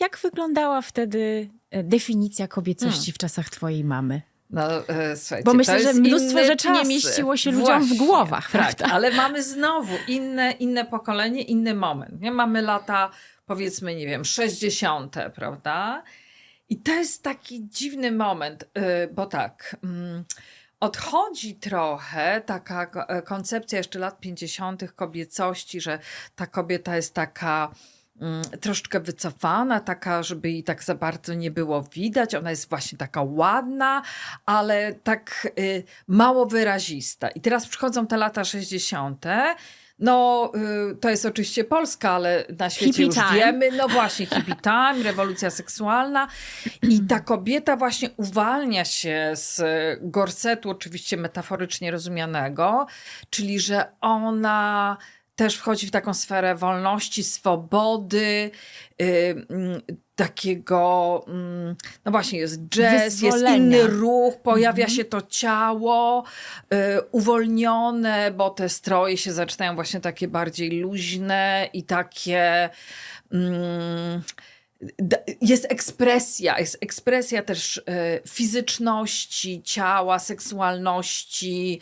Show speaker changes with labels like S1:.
S1: Jak wyglądała wtedy e, definicja kobiecości
S2: Hmm.
S1: w czasach twojej mamy?
S2: No, e, słuchajcie,
S1: Bo myślę, że mnóstwo rzeczy nie
S2: czasy.
S1: mieściło się ludziom w głowach,
S2: Tak,
S1: prawda?
S2: ale mamy znowu inne, inne pokolenie, inny moment. Nie? Mamy lata, powiedzmy, nie wiem, 60., prawda? I to jest taki dziwny moment, y, bo tak. mm, Odchodzi trochę taka e, koncepcja jeszcze lat 50. kobiecości, że ta kobieta jest taka troszeczkę wycofana, taka, żeby jej tak za bardzo nie było widać. Ona jest właśnie taka ładna, ale tak y, mało wyrazista. I teraz przychodzą te lata 60. No, y, to jest oczywiście Polska, ale na świecie
S1: Hippie
S2: już
S1: time.
S2: wiemy. No właśnie, hippie time, rewolucja seksualna. I ta kobieta właśnie uwalnia się z gorsetu, oczywiście metaforycznie rozumianego, czyli że ona też wchodzi w taką sferę wolności, swobody, y, mm, takiego, mm, no właśnie jest jazz, jest inny ruch, pojawia się to ciało y, uwolnione, bo te stroje się zaczynają właśnie takie bardziej luźne i takie... Mm, jest ekspresja, jest ekspresja też y, fizyczności, ciała, seksualności,